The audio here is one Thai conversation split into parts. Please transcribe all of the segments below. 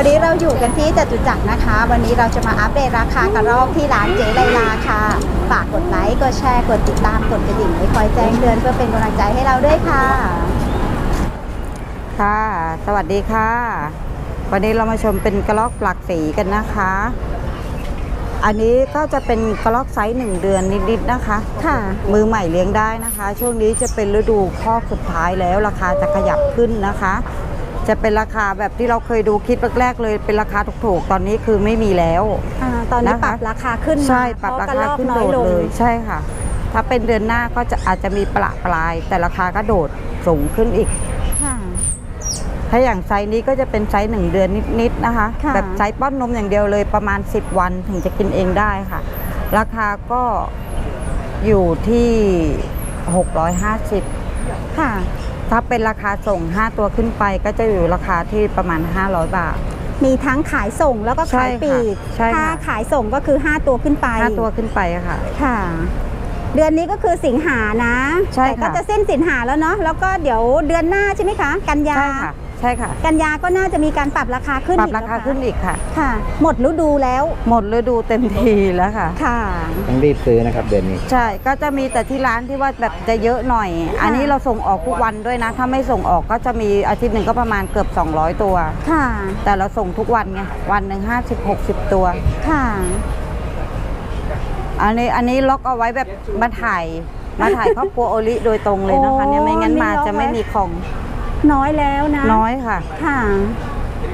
อริค่ะวันนี้เราอยู่กันที่จตุจักรนะคะ วันนี้เราจะมาอัปเดตราคากระรอกที่ร้านเจไลลาค่ะ ฝากกดไลค์ กดแชร์ กดติดตาม กดกระดิ่งไว้คอยแจ้งเตือนเพื่อเป็นกำลังใจให้เราด้วยค่ะ ค่ะ สวัสดีค่ะ วันนี้เรามาชมเป็นกระลอกหลักสีกันนะคะ อันนี้ก็จะเป็นกระลอกไซส์หนึ่งเดือนนิดๆนะคะ ค่ะ มือใหม่เลี้ยงได้นะคะ ช่วงนี้จะเป็นฤดูคอกสุดท้ายแล้วราคาจะขยับขึ้นนะคะ จะเป็นราคาแบบที่เราเคยดูคลิปแรกๆเลยเป็นราคาถูกๆ ตอนนี้คือไม่มีแล้วอ่าตอนนี้นะคะปรับราคาขึ้นมาใช่ปรับราเพะกะคาลอกขึ้นน้โดอยดลงเลยใช่ค่ะ ถ้าเป็นเดือนหน้าก็จะอาจจะมีประปราย แต่ราคาก็โดดสูงขึ้นอีกค่ะถ้าอย่างไซส์นี้ก็จะเป็นไซส์หนึ่งเดือนนิดๆนะคะค่ะแบบไซส์ป้อนนมอย่างเดียวเลยประมาณ 10 วันถึงจะกินเองได้ค่ะ ราคาก็อยู่ที่ 650 ค่ะ ถ้าเป็นราคาส่ง 5 ตัวขึ้นไปก็จะอยู่ราคาที่ประมาณ 500 บาท มีทั้งขายส่งแล้วก็ขายปลีกใช่ค่ะใช่ค่ะถ้าขายส่งก็คือ 5 ตัวขึ้นไป5 ตัวขึ้นไปอะค่ะ ค่ะ เดือนนี้ก็คือสิงหานะใช่แต่ก็ค่ะ จะสิ้นสิงหาแล้วเนาะแล้วก็เดี๋ยวเดือนหน้าใช่ไหมคะ กันยา ใช่ค่ะ ใช่ค่ะกันยาก็น่าจะมีการปรับราคาขึ้นปรับอีกราคาแล้วะขึ้นอีกค่ะ ค่ะ หมดฤดูแล้ว หมดฤดูเต็มทีแล้วค่ะ ค่ะ ต้องรีบซื้อนะครับเดือนนี้ ใช่ ก็จะมีแต่ที่ร้านที่ว่าแบบจะเยอะหน่อย อันนี้เราส่งออกทุกวันด้วยนะ ถ้าไม่ส่งออกก็จะมีอาทิตย์หนึ่งก็ประมาณเกือบ 200 ตัว ค่ะ แต่เราส่งทุกวันไง วันหนึ่งห้าสิบหกสิบตัว ค่ะ อันนี้อันนี้ล็อกเอาไว้แบบมาถ่าย มาถ่ายครอบครัวโอลิโดยตรงเลยนะคะโอ้เนี่ยไม่งั้นมานี่ล็อกจะไม่ไว้มีของ น้อยแล้วนะน้อยค่ะ ค่ะ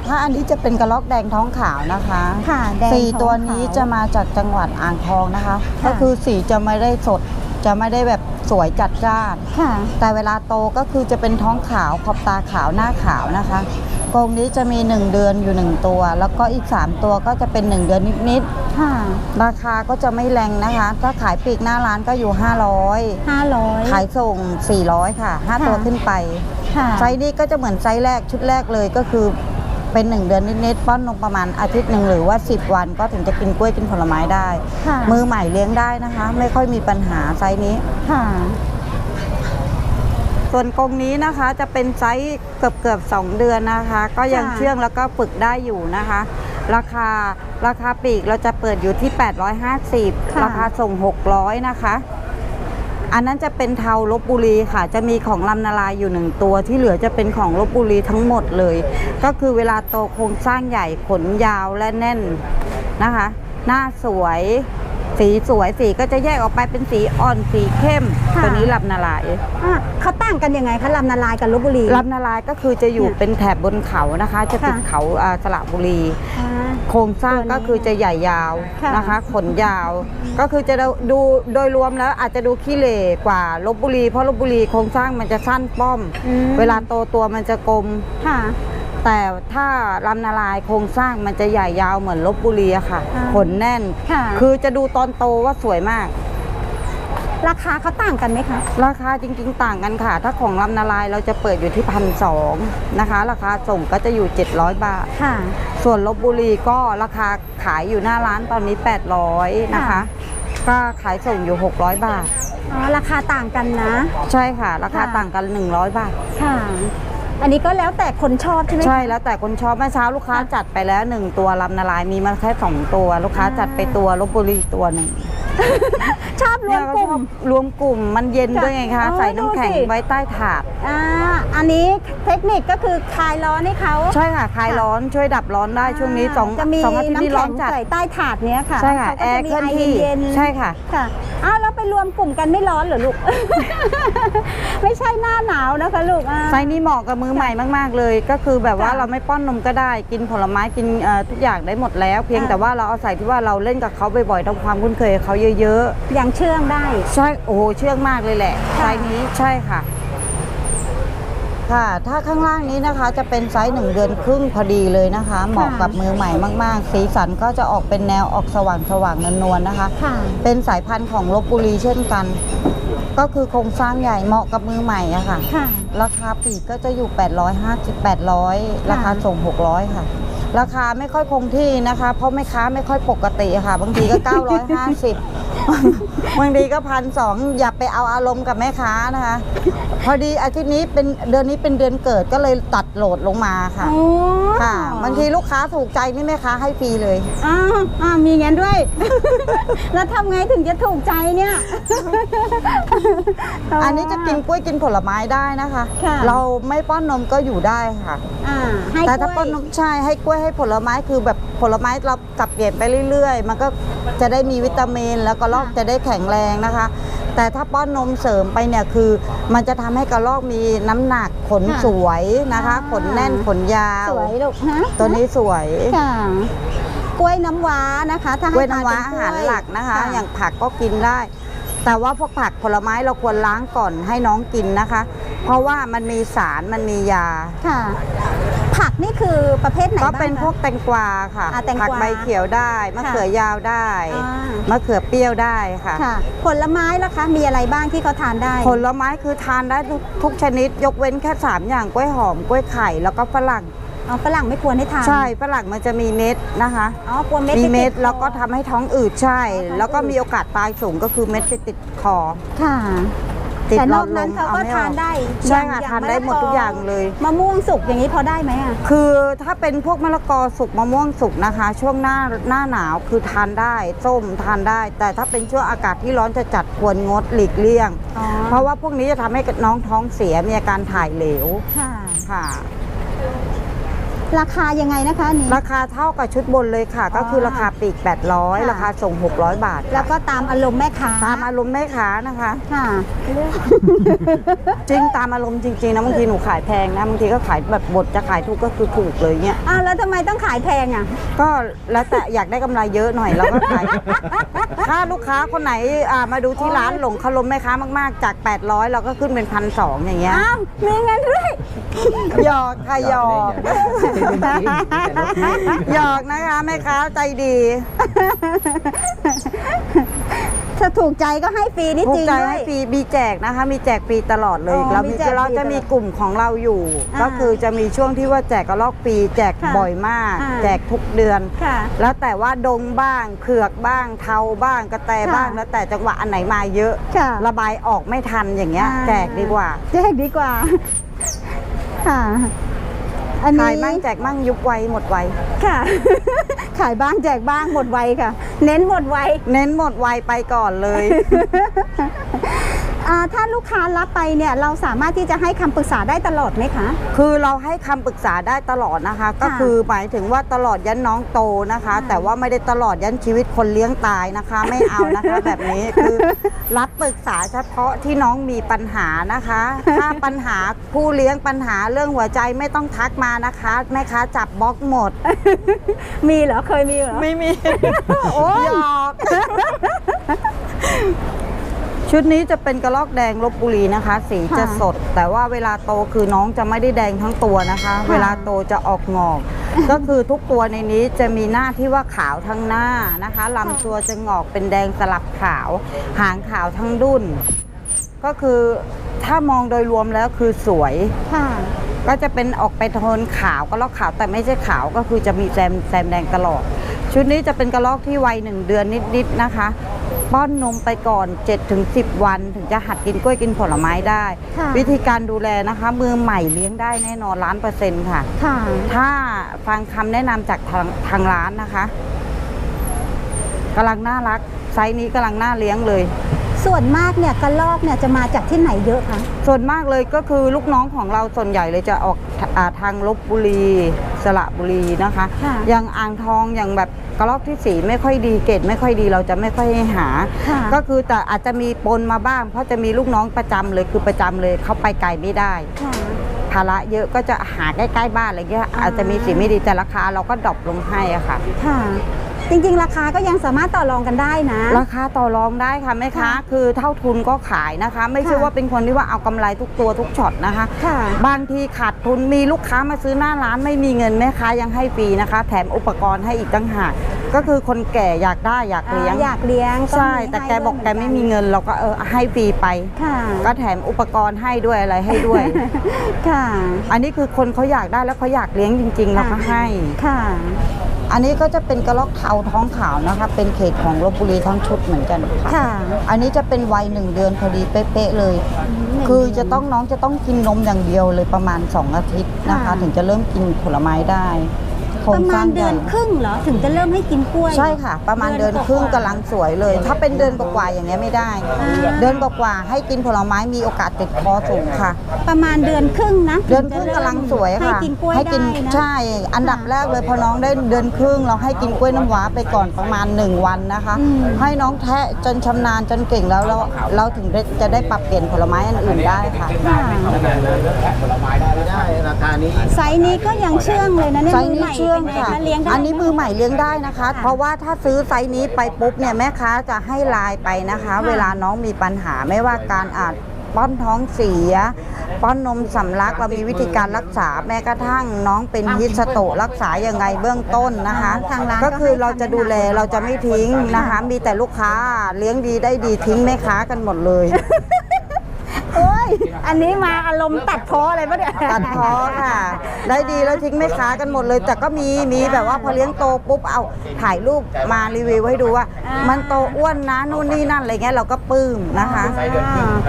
ถ้าอันนี้จะเป็นกระลอกแดงท้องขาวนะคะค่ะแดงสีตัวทองขาวนี้จะมาจากจังหวัดอ่างทองนะคะ ค่ะ ก็คือสีจะไม่ได้สด จะไม่ได้แบบสวยจัดจ้าน ค่ะ แต่เวลาโตก็คือจะเป็นท้องขาวขอบตาขาวหน้าขาวนะคะ กรงนี้จะมี 1 เดือนอยู่ 1 ตัว แล้วก็อีก 3 ตัวก็จะเป็น 1 เดือนนิดค่ะๆ ราคาก็จะไม่แรงนะคะ ถ้าขายปลีกหน้าร้านก็อยู่ห้าร้อย500ขายส่ง 400 ค่ะ 5 ตัวขึ้นไป ค่ะไซส์นี้ก็จะเหมือนไซส์แรกชุดแรกเลยก็คือเป็น 1 เดือนนิดๆป้อนนมประมาณอาทิตย์หนึ่งหรือว่า 10 วันก็ถึงจะกินกล้วยกินผลไม้ได้ ค่ะมือใหม่เลี้ยงได้นะคะ ไม่ค่อยมีปัญหาไซส์นี้ ค่ะ ส่วนกรงนี้นะคะจะเป็นไซส์เกือบเกือบๆสองเดือนนะคะ ก็ยังค่ะ เชื่องแล้วก็ฝึกได้อยู่นะคะ ราคาราคาปลีกเราจะเปิดอยู่ที่ 850ราคาส่ง 600 นะคะ อันนั้นจะเป็นเทาลบบุรีค่ะ จะมีของลำนาลายอยู่หนึ่งตัว ที่เหลือจะเป็นของลบบุรีทั้งหมดเลย ก็คือเวลาโตโครงสร้างใหญ่ขนยาวและแน่นนะคะ หน้าสวย สีสวยสีก็จะแยกออกไปเป็นสีอ่อนสีเข้ม ค่ะ ตัวนี้ลำนาลายอะเขาต่างกันยังไงคะลำนาลายกับลบบุรี ลำนาลายก็คือจะอยู่เป็นแถบบนเขานะคะ จะติดค่ะ เขาอ่าสระบุรี อ่า โครงสร้างตัวนี้ก็คือจะใหญ่ยาวค่ะนะคะ ขนยาว ก็คือจะดูโดยรวมแล้วอาจจะดูขี้เหร่กว่าลบบุรี เพราะลบบุรีโครงสร้างมันจะสั้นป้อม อืม เวลาโตตัวมันจะกลม ค่ะ แต่ถ้าลำนาลายโครงสร้างมันจะใหญ่ยาวเหมือนลบบุรีอะค่ะอ่าขนแน่น ค่ะ คือจะดูตอนโตว่าสวยมาก ราคาเขาต่างกันไหมคะ ราคาจริงๆ ต่างกันค่ะ ถ้าของลำนาลายเราจะเปิดอยู่ที่พันสองนะคะ ราคาส่งก็จะอยู่ 700 บาท ค่ะ ส่วนลบบุรีก็ราคาขายอยู่หน้าร้านตอนนี้ 800 นะคะ ค่ะ ก็ขายส่งอยู่ 600 บาท อ๋อราคาต่างกันนะ ใช่ค่ะ ราคาค่ะ ต่างกัน 100 บาท ค่ะ อันนี้ก็แล้วแต่คนชอบใช่ไหมคะใช่แล้วแต่คนชอบเมื่อเช้าลูกค้าค่ะจัดไปแล้ว1ตัวลำนาลายมีมาแค่2ตัว ลูกค้าอ่าจัดไปตัวลบบุรีตัวหนึ่งชอบรวมกลุ่มรวมกลุ่มมันเย็นค่ะด้วยไงคะอ๋อใส่น้ำแข็งดูสิไว้ใต้ถาดอ่าอันนี้เทคนิคก็คือคลายร้อนให้เขาใช่ค่ะคลายร้อนช่วยดับร้อนได้ช่วงนี้สองจะมีสองอาทิตย์นี้น้ำร้แข็อนงจัดใส่ใต้ถาดเนี้ยค่ะใช่ค่ะเขาแอก็ร์จะมีเคลื่อนไอที่เย็นๆใช่ค่ะค่ะอ้าวแล้วไป รวมกลุ่มกันไม่ร้อนเหรอลูก ไม่ใช่หน้าหนาวนะคะลูกอ่า ไซส์นี้เหมาะกับมือใหม่มากๆเลย ก็คือแบบว่าค่ะเราไม่ป้อนนมก็ได้ กินผลไม้กินเอ่อทุกอย่างได้หมดแล้ว เพียงค่ะ แต่ว่าเราเอาใส่ที่ว่าเราเล่นกับเขาบ่อยๆทำความคุ้นเคยกับเขาเยอะยังเชื่องได้ ๆ ใช่โอ้โหเชื่องมากเลยแหละค่ะไซส์นี้ใช่ค่ะ ค่ะ ถ้าข้างล่างนี้นะคะจะเป็นไซส์หนึ่งเดือนครึ่งพอดีเลยนะคะ เหมาะกับมือใหม่มาก ๆ สีสันก็จะออกเป็นแนวออกสว่างสว่างๆนวลๆนะคะ ค่ะ เป็นสายพันธุ์ของลบบุรีเช่นกัน ก็คือโครงสร้างใหญ่เหมาะกับมือใหม่อะค่ะ ค่ะ ราคาปลีกก็จะอยู่ 850 800 ราคาส่ง 600 ค่ะ ราคาไม่ค่อยคงที่นะคะ เพราะแม่ค้าไม่ค่อยปกติค่ะ บางทีก็ 950 บางทีก็พันสองอย่าไปเอาอารมณ์กับแม่ค้านะคะ พอดีอาทิตย์นี้เป็นเดือนนี้เป็นเดือนเกิดก็เลยตัดโหลดลงมาค่ะอ๋อค่ะบางทีลูกค้าถูกใจนี่แม่ค้าให้ฟรีเลย อ้าวอ้าวมีงั้นด้วย แล้วทำไงถึงจะถูกใจเนี่ย อันนี้จะกินกล้วยกินผลไม้ได้นะคะ ค่ะ เราไม่ป้อนนมก็อยู่ได้ค่ะ อ่าให้แต่ถ้ากล้ป้วอนยนมใช่ให้กล้วยให้ผลไม้คือแบบผลไม้เราสับเปลี่ยนไปเรื่อย ๆ มันก็จะได้มีวิตามินแล้วก็ลอกจะได้แข็งแรงนะคะ แต่ถ้าป้อนนมเสริมไปเนี่ยคือมันจะทำให้กระรอกมีน้ำหนักขนสวยนะคะขนแน่นขนยาว สวยลูกฮะตัวนี้สวย ค่ะกล้วยน้ำว้านะคะ ถ้าให้กล้วยน้ำว้าทอานเป็หารกล้วยหลักนะคะค่อย่างผักก็กินได้ แต่ว่าพวกผักผลไม้เราควรล้างก่อนให้น้องกินนะคะ เพราะว่ามันมีสารมันมียา ค่ะผัก นี่คือประเภทไหนก็บ้างเป็นคะพวกแตงกวาค่ะอ่าแตงกวาผักใบเขียวได้มะค่ะเขือยาวได้อ่าม มะเขือเปรี้ยวได้ค่ะ ค่ะ ผลไม้ล่ะคะ มีอะไรบ้างที่เขาทานได้ ผลไม้คือทานได้ทุกทุกชนิด ยกเว้นแค่ 3 อย่างกล้วยหอมกล้วยไข่ แล้วก็ฝรั่งเอาฝรั่งไม่ควรให้ทานใช่ฝรั่งมันจะมีเม็ดนะคะ อ๋อกลัวเม็ดมีไปติเม็ดคอ แล้วก็ทำให้ท้องอืดใช่ อ๋อท้องอืด แล้วก็มีโอกาสตายสูงก็คือเม็ดไปติดคอ ค่ะ ติดแต่นหลออกดลนั้นมเขาเอาก็ไม่อทาอนกได้ใช่อย่งค่ะอย่งทานได้มะละหมดทุกอย่างเลยมะม่วงสุกอย่างนี้พอได้ไหมอะคือถ้าเป็นพวกมะละกอสุกมะม่วงสุกนะคะ ช่วงหน้าหน้าหนาวคือทานได้ส้มทานได้ แต่ถ้าเป็นช่วงอากาศที่ร้อนจะจัดควรงดหลีกเลี่ยงอ๋อเพราะว่าพวกนี้จะทำให้น้องท้องเสียมีอาการถ่ายเหลวค่ะค่ะ ราคายังไงนะคะอันนี้ ราคาเท่ากับชุดบนเลยค่ะ ก็คือราคาปีกค่ะ800 ราคาส่ง 600 บาทค่ะแล้วก็ตามอารมณ์แม่ค้าตามอารมณ์แม่ค้านะคะ ค่ะ จริงตามอารมณ์จริงๆนะบางทีหนูขายแพงนะบางทีก็ขายแบบบทจะขายถูกก็คือถูกเลยเงี้ยอ้าวแล้วทำไมต้องขายแพงอะ ก็แล้วแต่อยากได้กำไรเยอะหน่อยเราก็ขาย ถ้าลูกค้าคนไหนอ่ามาดูที่ร้านหลงคารมแม่ค้ามากๆ จาก 800 เราก็ขึ้นเป็นพันสองอย่างเงี้ยอ้าวมีเงินด้วยหยอกค่ะหยอกหยอกเล่นๆหยอกนะคะแม่ค้าใจดี ถ้าถูกใจก็ให้ฟรีนี่ถูจกริงใจด้วให้ย ฟรีมีแจกนะคะ มีแจกฟรีตลอดเลย อ๋อเรามีมีแจกฟรีเราจะมีกลุ่มของเราอยู่ อ่าก็คือจะมีช่วงที่ว่าแจกกระลอกฟรีแจกค่ะบ่อยมาก อ่า แจกทุกเดือน ค่ะ แล้วแต่ว่าดงบ้างเผือกบ้าง เทาบ้างกระแตบ้างค่ะ แล้วแต่จังหวะอันไหนมาเยอะ ค่ะ ระบายออกไม่ทันอย่างเงี้ย อ่า แจกดีกว่า แจกดีกว่า ค่ะ อันนี้ขายบ้างแจกบ้างยุบไวหมดไวค่ะ ขายบ้างแจกบ้างหมดไวค่ะ เน้นหมดไวเน้นหมดไวไปก่อนเลยอ่า ถ้าลูกค้ารับไปเนี่ยเราสามารถที่จะให้คำปรึกษาได้ตลอดไหมคะ คือเราให้คำปรึกษาได้ตลอดนะคะ ก็คือหมายถึงว่าตลอดยันน้องโตนะคะค่ะแต่ว่าไม่ได้ตลอดยันชีวิตคนเลี้ยงตายนะคะ ไม่เอานะคะแบบนี้คือรับปรึกษาเฉพาะที่น้องมีปัญหานะคะ ถ้าปัญหาผู้เลี้ยงปัญหาเรื่องหัวใจไม่ต้องทักมานะคะแม่ค้าจับบล็อกหมด มีเหรอเคยมีเหรอไม่มีโอ้ยหยอก ชุดนี้จะเป็นกระลอกแดงลบบุรีนะคะ สีจะสด แต่ว่าเวลาโตคือน้องจะไม่ได้แดงทั้งตัวนะคะ เวลาโตจะออกงอก ก็คือทุกตัวในนี้จะมีหน้าที่ว่าขาวทั้งหน้านะคะลำตัวจะงอกเป็นแดงสลับขาว หางขาวทั้งดุนก็คือถ้ามองโดยรวมแล้วคือสวยค่ะก็จะเป็นออกไปโทนขาวกระลอกขาวแต่ไม่ใช่ขาวก็คือจะมีแซมแซมแดงตลอด ชุดนี้จะเป็นกระลอกที่วัยหนึ่งเดือนนิดๆนะคะ ป้อนนมไปก่อน 7-10 วัน ถึงจะหัดกินกล้วยกินผลไม้ได้ ค่ะ วิธีการดูแลนะคะ มือใหม่เลี้ยงได้แน่นอนล้านเปอร์เซ็นต์ค่ะ ค่ะ ถ้าฟังคำแนะนำจากทางทางร้านนะคะกำลังน่ารัก ไซส์นี้กำลังน่าเลี้ยงเลย ส่วนมากเนี่ยกระลอกเนี่ยจะมาจากที่ไหนเยอะคะส่วนมากเลยก็คือลูกน้องของเราส่วนใหญ่เลยจะออกอาทางลบบุรีสระบุรีนะคะ ค่ะ อย่างอ่างทองอย่างแบบ กระลอกที่สีไม่ค่อยดีเกรดไม่ค่อยดีเราจะไม่ค่อยให้หา ค่ะก็คือแต่อาจจะมีปนมาบ้าง เพราะจะมีลูกน้องประจำเลยคือประจำเลยเขาไปไกลไม่ได้ ค่ะ ภาระเยอะก็จะหาใกล้ๆบ้านอะไรเงี้ยอ่าอาจจะมีสีไม่ดีแต่ราคาเราก็ดรอปลงให้อะค่ะ ค่ะ จริงๆ ราคาก็ยังสามารถต่อรองกันได้นะ ราคาต่อรองได้ค่ะแม่ค้าค่ะคือเท่าทุนก็ขายนะคะ ไม่ใช่ค่ะ ว่าเป็นคนที่ว่าเอากำไรทุกตัวทุกช็อตนะคะ ค่ะ บางทีขาดทุนมีลูกค้ามาซื้อหน้าร้านไม่มีเงินแม่ค้ายังให้ฟรีนะคะ แถมอุปกรณ์ให้อีกตั้งหากก็คือคนแก่อยากได้อยากเลี้ยงอ่าอยากเลี้ยงก็ใช่ มีแต่ให้แกบอกด้วยแกไม่มีเงินเราก็เออให้ฟรีไป ค่ะ ก็แถมอุปกรณ์ให้ด้วยอะไรให้ด้วย ค่ะ อันนี้คือคนเขาอยากได้แล้วเขาอยากเลี้ยงจริง ๆ เราก็ให้ ค่ะ อันนี้ก็จะเป็นกระรอกเทาท้องขาวนะคะ เป็นเขตของลบบุรีทั้งชุดเหมือนกันค่ะ ค่ะ อันนี้จะเป็นวัยหนึ่งเดือนพอดีเป๊ะๆเลย คือจะต้องน้องจะต้องกินนมอย่างเดียวเลยประมาณ 2 อาทิตย์นะคะ ค่ะ ถึงจะเริ่มกินผลไม้ได้โครปงระสมาร้าณงเดืใหอนญ่ครึ่งเหรอถึงจะเริ่มให้กินกล้วย ใช่ค่ะ ประมาณเดือนครึ่งกำลังสวยเลย ถ้าเป็นเดือนกว่าๆอย่างเงี้ยไม่ได้ อ่า เดือนกว่าๆให้กินผลไม้มีโอกาสติดคอสูงค่ะ ประมาณเดือนครึ่งนะเดือนครึ่งกำลังสวยค่ะให้กินกล้วยให้ได้กินนะใช่ อันดับแรกเลยพอน้องได้เดือนครึ่งเราให้กินกล้วยน้ำว้าไปก่อนประมาณ 1 วันนะคะอืมให้น้องแทะจนชำนาญจนเก่งแล้วเราเราถึงได้จะได้ปรับเปลี่ยนผลไม้อันอื่นได้ค่ะ ค่ะได้ราคานี้ไซส์นี้ก็ยังเชื่องเลยนะเนี่ยไซมืส์อนี้ใหม่เชื่องเป็นไงค่ะคะเลี้ยงได้อันนี้มือใหม่เลี้ยงได้นะคะค่ะเพราะว่าถ้าซื้อไซส์นี้ไปปุ๊บเนี่ยแม่ค้าจะให้ไลายไปนะคะค่ะเวลาน้องมีปัญหาไม่ว่าการอาจป้อนท้องเสีย ป้อนนมสำลักเรามีวิธีการรักษาแม้กระทั่งน้องเป็นฮิสโตรกรักษายังไงเบื้องต้นนะคะทางร้านก็คือให้เราจะดูแลเราจะไม่ทิ้งนะคะ มีแต่ลูกค้าเลี้ยงดีได้ดีทิ้งแม่ค้ากันหมดเลย โอ้ย อันนี้มาอารมณ์ตัดพ้ออะไรปะเนี่ยตัดพ้อค่ะ ได้ดีแล้วทิ้งไม่ค้ากันหมดเลย แต่ก็มีมีแบบว่าพอเลี้ยงโตปุ๊บเอาถ่ายรูปมารีวิวให้ดูว่าอ่ามัมันโตอ้วนนะนู่นนี่นั่นอะไรเงี้ยเราก็ปลื้มนะคะ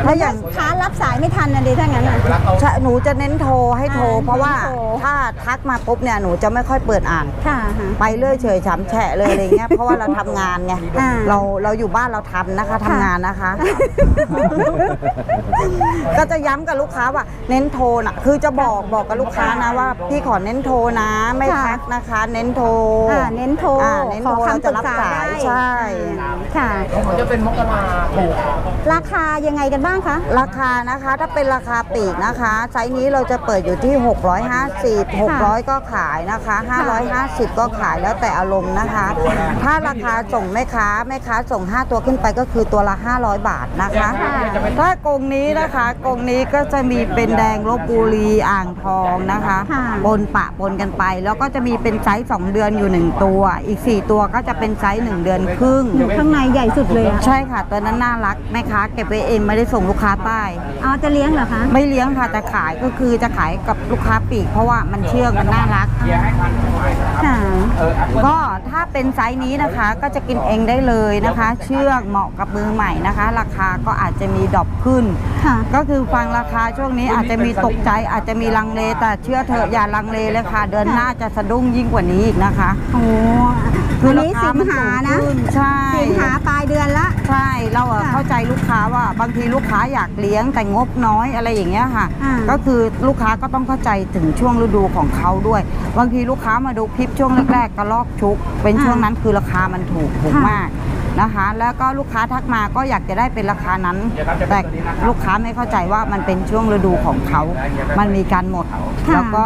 ถ้าอย่าง ค้ารับสายไม่ทันนะดิถ้างั้นน่ะ ใช่หนูจะเน้นโทรให้โทร อ่าเพราะว่าเน้นโทร ถ้าทักมาปุ๊บเนี่ยหนูจะไม่ค่อยเปิดอ่าน ค่ะฮะ ไปเรื่อยเฉยฉำแฉะเลยอะไรเงี้ยเพราะว่าเราทำงานไงอ่าเราเราอยู่บ้านเราทำนะคะทำค่ะงานนะคะก็จะย้ำกับลูกค้าว่าเน้นโทรนะคือจะบอกบอกกับลูกค้านะว่าพี่ขอเน้นโทรนะไม่ค่ะ ทักนะคะ เน้นโทร อ่าเน้นโทรอ่าเน้นโทรขอเราคำปจะรึกรับษาสาได้ยใช่ค่ะผมจะเป็นมกราถูกราคายังไงกันบ้างคะ ราคานะคะถ้าเป็นราคาปลีกนะคะไซส์นี้เราจะเปิดอยู่ที่ 650 600 ก็ขายนะคะ 550 ก็ขายแล้วแต่อารมณ์นะคะ ถ้าราคาส่งแม่ค้าแม่ค้าส่ง 5 ตัวขึ้นไปก็คือตัวละ 500 บาทนะคะ ค่ะ ถ้ากรงนี้นะคะกรงนี้ก็จะมีเป็นแดงลบบุรีอ่างทองนะคะค่ะ ปนปะปนกันไป แล้วก็จะมีเป็นไซส์2เดือนอยู่ 1 ตัว อีก 4 ตัวก็จะเป็นไซส์1เดือนครึ่ง อยู่ข้างในใหญ่สุดเลยอะใช่ค่ะ ตัวนั้นน่ารักแม่ค้าเก็บไว้เองไม่ได้ส่งลูกค้าใต้เอาจะเลี้ยงเหรอคะไม่เลี้ยงค่ะแต่ขายก็คือจะขายกับลูกค้าปลีก เพราะว่ามันเชื่องมันน่ารัก ค่ะ ก็ถ้าเป็นไซส์นี้นะคะก็จะกินเองได้เลยนะคะ เชื่องเหมาะกับมือใหม่นะคะ ราคาก็อาจจะมีดรอปขึ้น ค่ะ ก็คือฟังราคาช่วงนี้อาจจะมีตกใจอาจจะมีลังเลแต่เชื่อเถอะอย่าลังเลเลยค่ะ เดือนหน้าจะสะดุ้งยิ่งกว่านี้อีกนะคะ โอ้ คืออันรานี้คาสิงมันหาสูงนะขึ้นใช่สิงหาปลายเดือนละ ใช่ เราอะค่ะเข้าใจลูกค้าว่าบางทีลูกค้าอยากเลี้ยงแต่งบน้อยอะไรอย่างเงี้ยค่ะอ่าก็คือลูกค้าก็ต้องเข้าใจถึงช่วงฤดูของเขาด้วย บางทีลูกค้ามาดูคลิปช่วงแรกๆกระลอกชุก เป็นช่วงนั้นคือราคามันถูกถูกค่ะมาก นะคะ แล้วก็ลูกค้าทักมาก็อยากจะได้เป็นราคานั้น แต่ลูกค้าไม่เข้าใจว่ามันเป็นช่วงฤดูของเขา มันมีการหมดค่ะแล้วก็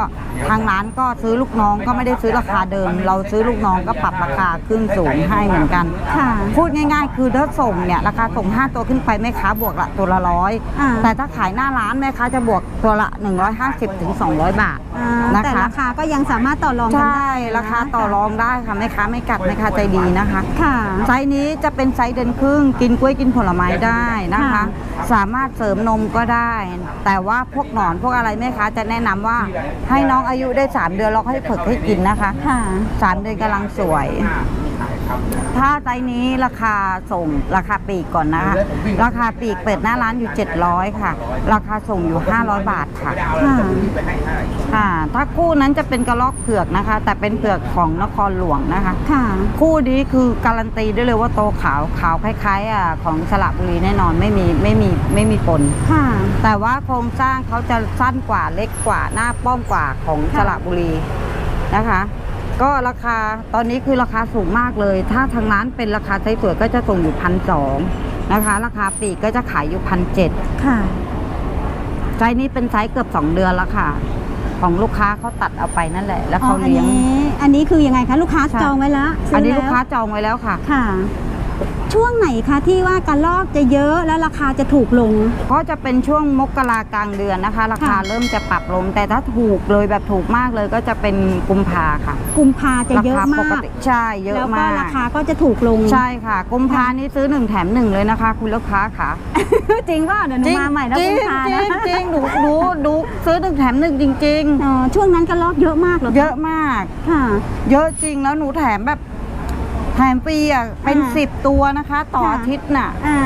ทางร้านก็ซื้อลูกน้องก็ไม่ได้ซื้อราคาเดิม เราซื้อลูกน้องก็ปรับราคาขึ้นสูงให้เหมือนกันค่ะพูดง่าย ๆ คือถ้าส่งเนี่ยราคาส่ง 5 ตัวขึ้นไปแม่ค้าบวกละตัวละร้อยอ่าแต่ถ้าขายหน้าร้านแม่ค้าจะบวกตัวละ 150ถึง200 บาทอ่านะแต่คะราคาก็ยังสามารถต่อรองกันใช่ได้นะราคาต่อรองได้ค่ะแม่ค้าไม่กัดแม่ค้าใจดีนะคะค่ะไซส์นี้จะเป็นไซส์เดินครึ่ง กินกล้วยกินผลไม้ได้นะคะค่ะสามารถเสริมนมก็ได้ แต่ว่าพวกหนอนพวกอะไรแม่ค้าจะแนะนำว่าให้น้องอายุได้ 3 เดือนเราให้ฝึกให้กินนะคะค่ะ สามเดือนกำลังสวย ถ้าไซส์นี้ราคาส่งราคาปลีกก่อนนะคะราคาปลีกเปิดหน้าร้านอยู่ 700 ค่ะ ราคาส่งอยู่ 500 บาทค่ะค่ะค่ะ ถ้าคู่นั้นจะเป็นกระลอกเผือกนะคะ แต่เป็นเผือกของนครหลวงนะคะค่ะคู่นี้คือการันตีได้เลยว่าโตขาวขาวคล้ายๆอะของสระบุรีแน่นอนไม่มีไม่มีไม่มีปนค่ะ แต่ว่าโครงสร้างเขาจะสั้นกว่าเล็กกว่าหน้าป้อมกว่าของสค่ะระบุรีนะคะ ก็ราคาตอนนี้คือราคาสูงมากเลย ถ้าทางร้านเป็นราคาไซส์สวยก็จะส่งอยู่พันสองนะคะ ราคาปลีกก็จะขายอยู่พันเจ็ดค่ะ ไซส์นี้เป็นไซส์เกือบสองเดือนแล้วค่ะ ของลูกค้าเขาตัดเอาไปนั่นแหละ แล้วอ๋อเขาอันเลี้ยงนี้ อันนี้คือยังไงคะ ลูกค้าใช่ จองไว้แล้วซื้อันนี้แวลูกค้าจองไว้แล้วค่ะ ค่ะ ช่วงไหนคะที่ว่ากระลอกจะเยอะแล้วราคาจะถูกลง ก็จะเป็นช่วงมกรากลางเดือนนะคะ ราคาค่ะเริ่มจะปรับลง แต่ถ้าถูกเลยแบบถูกมากเลยก็จะเป็นกุมภาค่ะ กุมภาจะเยอะรคมาปกกติใช่เยอะแล้วก็มากราคาก็จะถูกลงใช่ค่ะ กุมภานี้ซื้อหนึ่งแถมหนึ่งเลยนะคะ คุณลูกค้าค่ะ จริงว่าเดี๋ยวหนูมาใหม่นะจริกุงมภาจรินะงจริงหนูหนูหนูซื้อหนึ่งแถมหนึ่งจริงอ๋อช่วงนั้นกระลอกเยอะมากเหรอๆเยอะมากค่ะ เยอะจริงแล้วหนูแถมแบบ แถมฟรีอะเป็นอ่าสิบตัวนะคะ ต่อค่ะ อาทิตย์น่ะ อ่า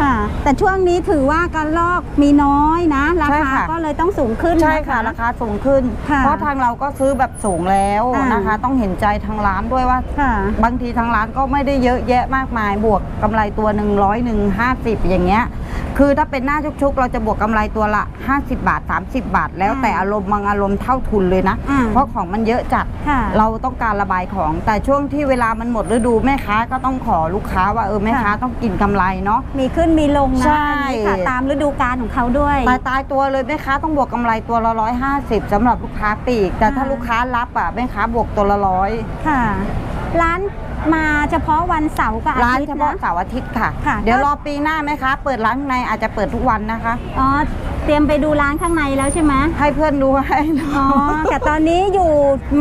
ค่ะ แต่ช่วงนี้ถือว่ากระลอกมีน้อยนะ ราใช่คาค่ะ ก็เลยต้องสูงขึ้นใช่ค่ะนราคาสูงขึ้น ค่ะเพราะทางเราก็ซื้อแบบสูงแล้วอ่าน นะคะ ต้องเห็นใจทางร้านด้วยว่า ค่ะ บางทีทางร้านก็ไม่ได้เยอะแยะมากมาย บวกกำไรตัวหนึ่งร้อยหนึ่งห้าสิบอย่างเงี้ย คือถ้าเป็นหน้าชุกๆ เราจะบวกกำไรตัวละ 50 บาท 30 บาท แล้วอ่าแต่อารมณ์บางอารมณ์เท่าทุนเลยนะ อ่าเพราะของมันเยอะจัด ค่ะ เราต้องการระบายของ แต่ช่วงที่เวลามันหมดฤดูแม่ค้าก็ต้องขอลูกค้าว่าเออแม่ค้าค่ะต้องกินกำไรเนาะ มีขึ้นมีลงนะใช่ อันนี้ค่ะ ตามฤดูกาลของเขาด้วย ตายตายตัวเลยแม่ค้าต้องบวกกำไรตัวละร้อยห้าสิบสำหรับลูกค้าปลีก แต่ถ้าอ่า ลูกค้ารับอะแม่ค้าบวกตัวละร้อยค่ะ ร้านมาเฉพาะวันเสาร์กับอาร้านทิตเฉย์พาะนะ เสาร์อาทิตย์ค่ะ ค่ะ เดี๋ยวรอปีหน้าไหมคะเปิดร้านข้างในอาจจะเปิดทุกวันนะคะ อ๋อ เตรียมไปดูร้านข้างในแล้วใช่ไหมให้เพื่อนดูให้ดูอ๋อ แต่ตอนนี้อยู่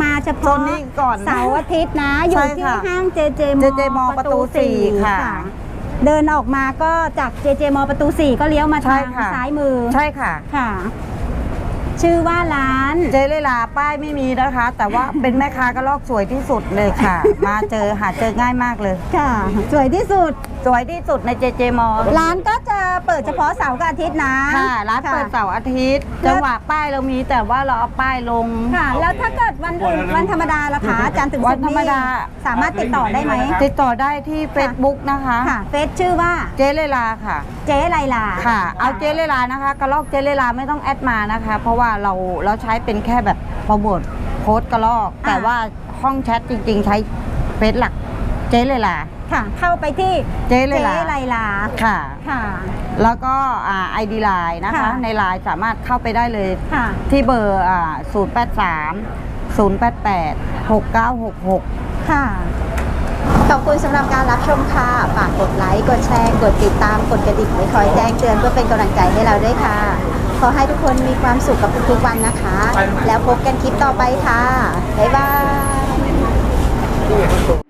มาเฉโซพาะนนี้ก่อนเสาร์อาทิตย์นะ อยู่ใช่ที่ค่ะห้างเจเจม JJ Mall ประตูสี่ค่ะ เดินออกมาก็จากเจเจมอประตูสี่ก็เลี้ยวมาใช่ทางค่ะ ซ้ายมือใช่ค่ะ ค่ะ ชื่อว่าร้าน เจเลลาป้ายไม่มีนะคะ แต่ว่า เป็นแม่ค้ากระลอกสวยที่สุดเลยค่ะ มาเจอหาเจอง่ายมากเลย ค่ะ สวยที่สุดสวยที่สุดในเจเจมอร้านก็จะเปิดเฉพาะเสาร์กับอาทิตย์นะค่ะร้านเปิดค่ะเสาร์อาทิตย์จังหวะป้ายเรามีแต่ว่าเราเอาป้ายลงค่ะ แล้วถ้าเกิดวันอื่นวันธรรมดาล่ะคะจันทร์ถึงวัศุนกร์ธรรมดานี่สามารถติดต่อได้ไหมติดต่อได้ที่ Facebook นะคะค่ะเฟซชื่อว่าเจเลลาค่ะ เจ๊ไลลาค่ะ เอาเจเลลานะคะกระลอกเจเลลาไม่ต้องแอดมานะคะ เพราะว่าเราเราใช้เป็นแค่แบบโปรโมทโพสต์กระลอก แต่ว่าห้องแชทจริง ๆ ใช้เฟซหลัก เจเลลาค่ะ เข้าไปที่เจ๊ไลลาไลลาค่ะ ค่ะ แล้วก็ไอดีไลน์นะคะ ค่ะ ในไลน์สามารถเข้าไปได้เลย ค่ะ ที่เบอร์อ่า083 088 6966ค่ะ ขอบคุณสำหรับการรับชมค่ะ ฝากกดไลค์ กดแชร์ กดติดตาม กดกระดิ่งไว้คอยแจ้งเตือนเพื่อเป็นกำลังใจให้เราด้วยค่ะ ขอให้ทุกคนมีความสุขกับทุกๆวันนะคะ แล้วพบกันคลิปต่อไปค่ะ บ๊ายบาย